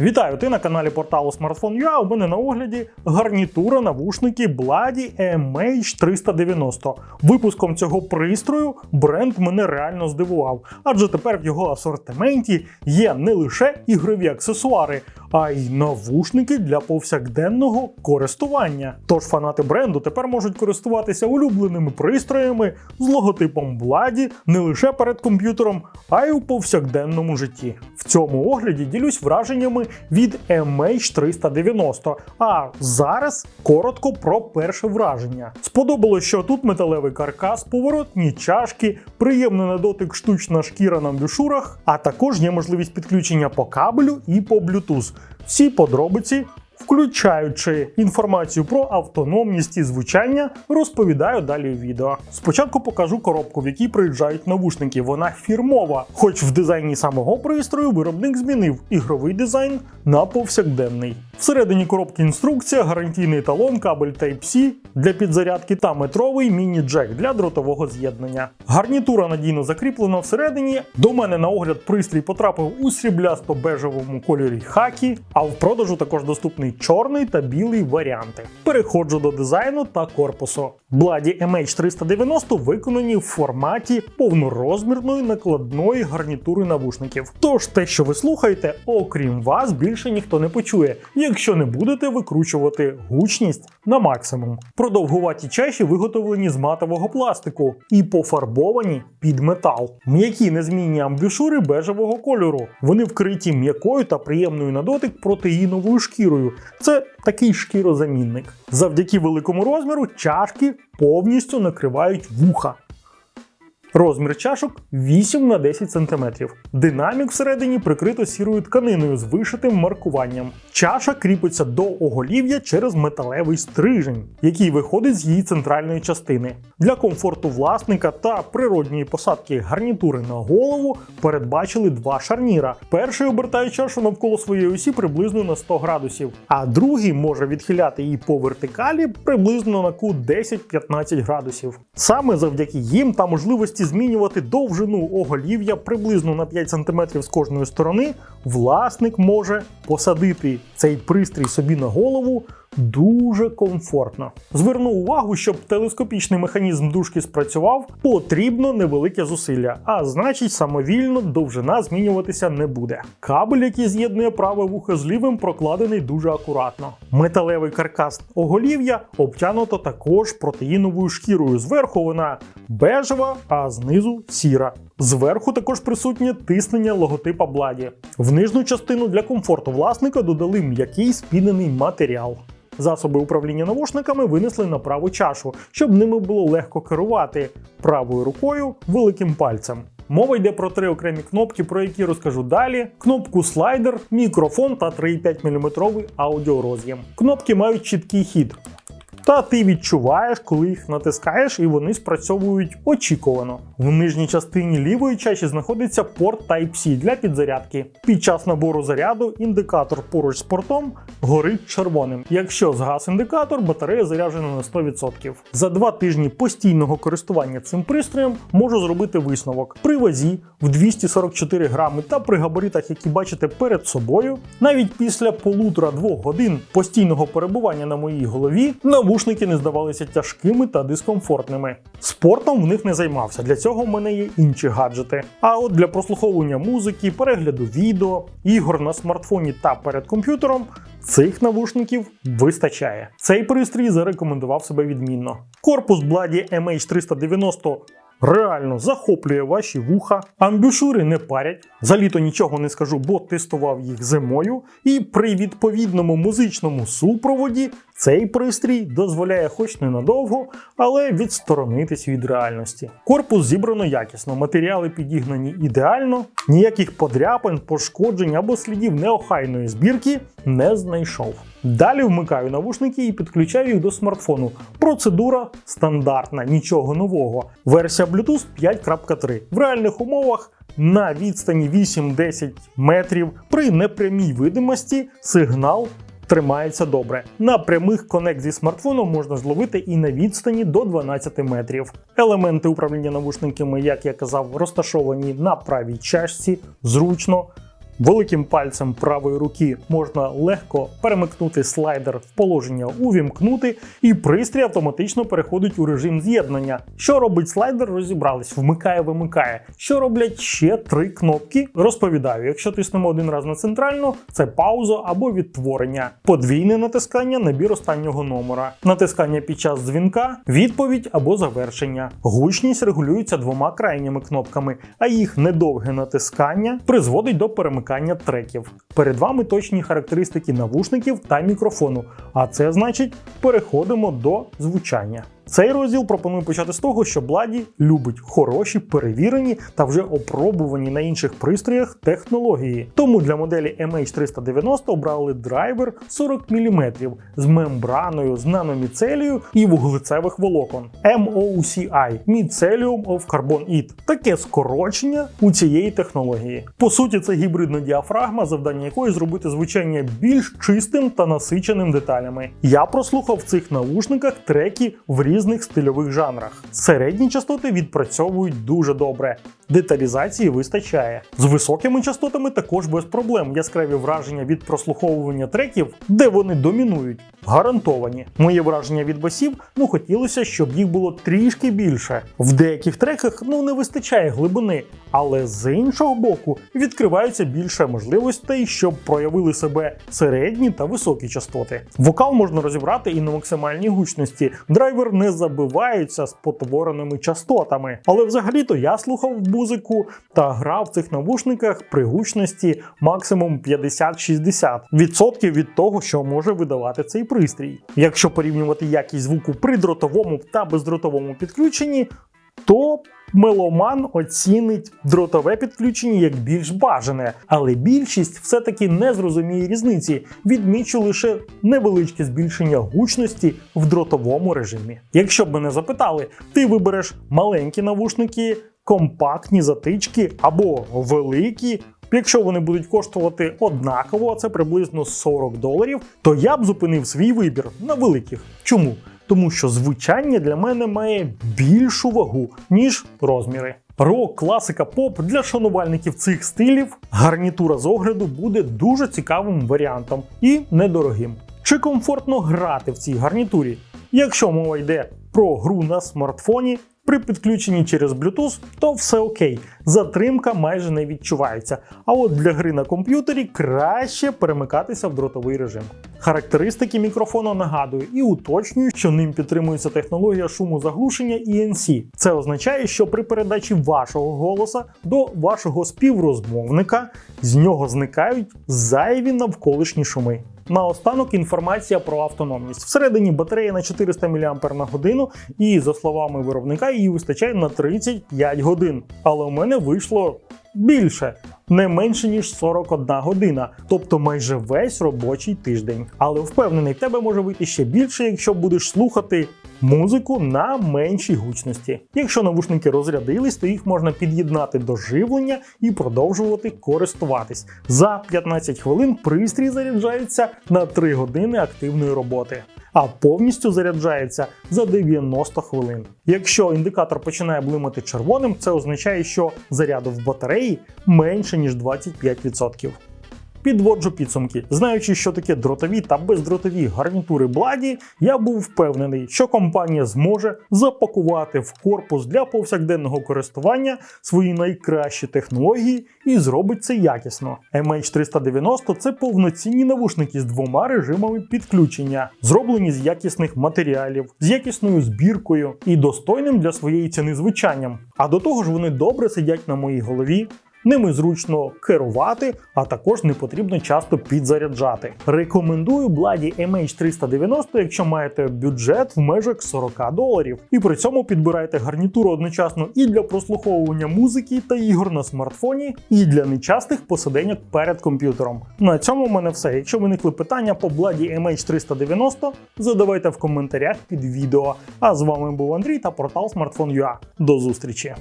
Вітаю! Ти на каналі порталу Smartphone.ua. У мене на огляді гарнітура навушники Blady MH390. Випуском цього пристрою бренд мене реально здивував, адже тепер в його асортименті є не лише ігрові аксесуари, а й навушники для повсякденного користування. Тож фанати бренду тепер можуть користуватися улюбленими пристроями з логотипом Blady не лише перед комп'ютером, а й у повсякденному житті. В цьому огляді ділюсь враженнями від MH390. А зараз коротко про перше враження. Сподобалось, що тут металевий каркас, поворотні чашки, приємний на дотик штучна шкіра на амбушурах, а також є можливість підключення по кабелю і по Bluetooth. Всі подробиці. Включаючи інформацію про автономність і звучання, розповідаю далі в відео. Спочатку покажу коробку, в якій приїжджають навушники. Вона фірмова, хоч в дизайні самого пристрою виробник змінив ігровий дизайн на повсякденний. Всередині коробки інструкція, гарантійний талон, кабель Type-C для підзарядки та метровий міні-джек для дротового з'єднання. Гарнітура надійно закріплена всередині. До мене на огляд пристрій потрапив у сріблясто-бежевому кольорі хакі, а в продажу також доступний чорний та білий варіанти. Переходжу до дизайну та корпусу. Blady MH390 виконані в форматі повнорозмірної накладної гарнітури навушників. Тож те, що ви слухаєте, окрім вас, більше ніхто не почує, якщо не будете викручувати гучність на максимум. Продовгуваті чаші виготовлені з матового пластику і пофарбовані під метал. М'які незмінні амбушури бежевого кольору. Вони вкриті м'якою та приємною на дотик протеїновою шкірою. Це такий шкірозамінник. Завдяки великому розміру чашки повністю накривають вуха. Розмір чашок 8 на 10 см. Динамік всередині прикрито сірою тканиною з вишитим маркуванням. Чаша кріпиться до оголів'я через металевий стрижень, який виходить з її центральної частини. Для комфорту власника та природньої посадки гарнітури на голову передбачили два шарніра. Перший обертає чашу навколо своєї осі приблизно на 100 градусів, а другий може відхиляти її по вертикалі приблизно на кут 10-15 градусів. Саме завдяки їм та можливості змінювати довжину оголів'я приблизно на 5 см з кожної сторони, власник може посадити цей пристрій собі на голову дуже комфортно. Зверну увагу, щоб телескопічний механізм дужки спрацював, потрібно невелике зусилля, а значить, самовільно довжина змінюватися не буде. Кабель, який з'єднує праве вухо з лівим, прокладений дуже акуратно. Металевий каркас оголів'я обтянуто також протеїновою шкірою. Зверху вона бежева, а знизу сіра. Зверху також присутнє тиснення логотипа Blady. В нижню частину для комфорту власника додали м'який спінений матеріал. Засоби управління навушниками винесли на праву чашу, щоб ними було легко керувати правою рукою великим пальцем. Мова йде про три окремі кнопки, про які розкажу далі: кнопку слайдер, мікрофон та 3,5 мм аудіороз'єм. Кнопки мають чіткий хід. Та ти відчуваєш, коли їх натискаєш, і вони спрацьовують очікувано. В нижній частині лівої чаші знаходиться порт Type-C для підзарядки. Під час набору заряду індикатор поруч з портом горить червоним. Якщо згас індикатор, батарея заряджена на 100%. За два тижні постійного користування цим пристроєм можу зробити висновок. При вазі в 244 грами та при габаритах, які бачите перед собою, навіть після полутора-двох годин постійного перебування на моїй голові, навушники не здавалися тяжкими та дискомфортними. Спортом в них не займався. Для цього в мене є інші гаджети. А от для прослуховування музики, перегляду відео, ігор на смартфоні та перед комп'ютером цих навушників вистачає. Цей пристрій зарекомендував себе відмінно. Корпус Blady MH390 реально захоплює ваші вуха, амбушури не парять. За літо нічого не скажу, бо тестував їх зимою. І при відповідному музичному супроводі цей пристрій дозволяє хоч ненадовго, але відсторонитись від реальності. Корпус зібрано якісно, матеріали підігнані ідеально, ніяких подряпин, пошкоджень або слідів неохайної збірки не знайшов. Далі вмикаю навушники і підключаю їх до смартфону. Процедура стандартна, нічого нового. Версія Bluetooth 5.3. В реальних умовах на відстані 8-10 метрів при непрямій видимості сигнал тримається добре. На прямих конект зі смартфоном можна зловити і на відстані до 12 метрів. Елементи управління навушниками, як я казав, розташовані на правій чашці, зручно. Великим пальцем правої руки можна легко перемикнути слайдер в положення увімкнути, і пристрій автоматично переходить у режим з'єднання. Що робить слайдер, розібрались, вмикає-вимикає. Що роблять ще три кнопки? Розповідаю, якщо тиснемо один раз на центральну, це пауза або відтворення. Подвійне натискання набір останнього номера. Натискання під час дзвінка, відповідь або завершення. Гучність регулюється двома крайніми кнопками, а їх недовге натискання призводить до перемикання треків. Перед вами точні характеристики навушників та мікрофону, а це значить переходимо до звучання. Цей розділ пропоную почати з того, що Бладі любить хороші, перевірені та вже опробувані на інших пристроях технології. Тому для моделі MH390 обрали драйвер 40 мм з мембраною, з наноміцелію і вуглецевих волокон MOCI – Mycelium of Carbon IT. Таке скорочення у цієї технології. По суті, це гібридна діафрагма, завдання якої зробити звучання більш чистим та насиченим деталями. Я прослухав в цих навушниках треки в різних стильових жанрах. Середні частоти відпрацьовують дуже добре. Деталізації вистачає. З високими частотами також без проблем. Яскраві враження від прослуховування треків, де вони домінують, гарантовані. Моє враження від басів, ну хотілося, щоб їх було трішки більше. В деяких треках ну не вистачає глибини, але з іншого боку відкриваються більше можливостей, щоб проявили себе середні та високі частоти. Вокал можна розібрати і на максимальній гучності. Драйвер не забивається з потвореними частотами. Але взагалі-то я слухав музику та грав в цих навушниках при гучності максимум 50-60% від того, що може видавати цей пристрій. Якщо порівнювати якість звуку при дротовому та бездротовому підключенні, то меломан оцінить дротове підключення як більш бажане, але більшість все-таки не зрозуміє різниці. Відмічу лише невеличке збільшення гучності в дротовому режимі. Якщо б мене запитали, ти вибереш маленькі навушники, компактні затички або великі. Якщо вони будуть коштувати однаково, це приблизно 40 доларів, то я б зупинив свій вибір на великих. Чому? Тому що звучання для мене має більшу вагу, ніж розміри. Рок, класика, поп для шанувальників цих стилів гарнітура з огляду буде дуже цікавим варіантом і недорогим. Чи комфортно грати в цій гарнітурі? Якщо мова йде про гру на смартфоні, при підключенні через Bluetooth, то все окей, затримка майже не відчувається. А от для гри на комп'ютері краще перемикатися в дротовий режим. Характеристики мікрофону нагадую і уточнюю, що ним підтримується технологія шумозаглушення ENC. Це означає, що при передачі вашого голоса до вашого співрозмовника з нього зникають зайві навколишні шуми. Наостанок інформація про автономність. Всередині батарея на 400 мАч і за словами виробника, її вистачає на 35 годин. Але у мене вийшло більше. Не менше ніж 41 година, тобто майже весь робочий тиждень. Але впевнений, в тебе може вийти ще більше, якщо будеш слухати музику на меншій гучності. Якщо навушники розрядились, то їх можна під'єднати до живлення і продовжувати користуватись. За 15 хвилин пристрій заряджається на 3 години активної роботи. А повністю заряджається за 90 хвилин. Якщо індикатор починає блимати червоним, це означає, що заряду в батареї менше ніж 25%. Підводжу підсумки. Знаючи, що таке дротові та бездротові гарнітури Бладі, я був впевнений, що компанія зможе запакувати в корпус для повсякденного користування свої найкращі технології і зробить це якісно. MH390 це повноцінні навушники з двома режимами підключення, зроблені з якісних матеріалів, з якісною збіркою і достойним для своєї ціни звучанням. А до того ж, вони добре сидять на моїй голові. Ними зручно керувати, а також не потрібно часто підзаряджати. Рекомендую Bladdy MH390, якщо маєте бюджет в межах 40 доларів. І при цьому підбирайте гарнітуру одночасно і для прослуховування музики та ігор на смартфоні, і для нечастих посиденьок перед комп'ютером. На цьому в мене все. Якщо виникли питання по Bladdy MH390, задавайте в коментарях під відео. А з вами був Андрій та портал Smartphone.ua. До зустрічі!